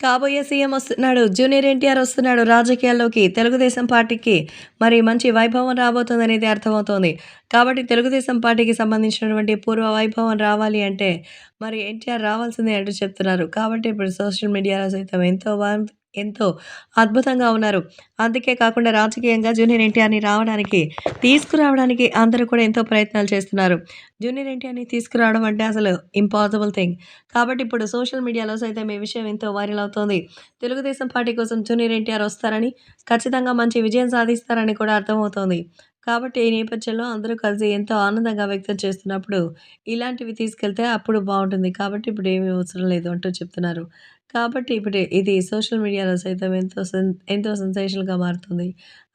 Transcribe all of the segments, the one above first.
కాబోయే సీఎం వస్తున్నాడు జూనియర్ ఎన్టీఆర్ వస్తున్నాడు. రాజకీయాల్లోకి తెలుగుదేశం పార్టీకి మరి మంచి వైభవం రాబోతుంది అనేది అర్థమవుతోంది. కాబట్టి తెలుగుదేశం పార్టీకి సంబంధించినటువంటి పూర్వ వైభవం రావాలి అంటే మరి ఎన్టీఆర్ రావాల్సిందే అంటూ చెప్తున్నారు. కాబట్టి ఇప్పుడు సోషల్ మీడియాలో సైతం ఎంతో బాగుంది ఎంతో అద్భుతంగా ఉన్నారు. అందుకే కాకుండా రాజకీయంగా జూనియర్ ఎన్టీఆర్ని రావడానికి తీసుకురావడానికి అందరూ కూడా ఎంతో ప్రయత్నాలు చేస్తున్నారు. జూనియర్ ఎన్టీఆర్ని తీసుకురావడం అంటే అసలు ఇంపాసిబుల్ థింగ్ కాబట్టి ఇప్పుడు సోషల్ మీడియాలో సైతం ఈ విషయం ఎంతో వైరల్ అవుతోంది. తెలుగుదేశం పార్టీ కోసం జూనియర్ ఎన్టీఆర్ వస్తారని ఖచ్చితంగా మంచి విజయం సాధిస్తారని కూడా అర్థమవుతోంది. కాబట్టి ఈ నేపథ్యంలో అందరూ కలిసి ఎంతో ఆనందంగా వ్యక్తం చేస్తున్నప్పుడు ఇలాంటివి తీసుకెళ్తే అప్పుడు బాగుంటుంది. కాబట్టి ఇప్పుడు ఏమీ అవసరం లేదు అంటూ చెప్తున్నారు. కాబట్టి ఇప్పుడు ఇది సోషల్ మీడియాలో సైతం ఎంతో సెన్ ఎంతో సెన్సేషనల్‌గా మారుతుంది.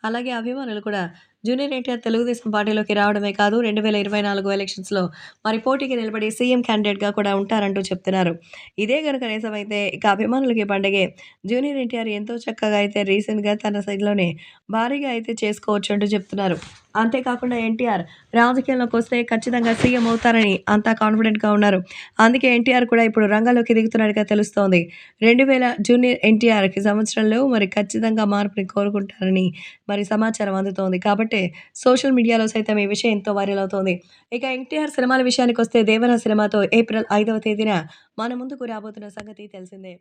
అలాగే అభిమానులు కూడా జూనియర్ ఎన్టీఆర్ తెలుగుదేశం పార్టీలోకి రావడమే కాదు 2024 ఎలక్షన్స్‌లో మరి పోటీకి నిలబడి సీఎం క్యాండిడేట్‌గా కూడా ఉంటారంటూ చెప్తున్నారు. ఇదే గనుక నిజమైతే ఇక అభిమానులకి పండగే. జూనియర్ ఎన్టీఆర్ ఎంతో చక్కగా అయితే రీసెంట్‌గా తన సైడ్‌లోనే భారీగా అయితే చేసుకోవచ్చు అంటూ చెప్తున్నారు. అంతేకాకుండా ఎన్టీఆర్ రాజకీయాల్లోకి వస్తే ఖచ్చితంగా సీఎం అవుతారని అంతా కాన్ఫిడెంట్‌గా ఉన్నారు. అందుకే ఎన్టీఆర్ కూడా ఇప్పుడు రంగంలోకి దిగుతున్నట్టుగా తెలుస్తోంది. 2000 జూనియర్ ఎన్టీఆర్‌కి సంవత్సరంలో మరి ఖచ్చితంగా మార్పుని కోరుకుంటారని మరి సమాచారం అందుతోంది. కాబట్టి సోషల్ మీడియాలో సైతం ఈ విషయం ఎంతో వైరల్ అవుతోంది. ఇక ఎన్టీఆర్ సినిమాల విషయానికి వస్తే దేవరా సినిమాతో ఏప్రిల్ ఐదవ తేదీన మన ముందుకు రాబోతున్న సంగతి తెలిసిందే.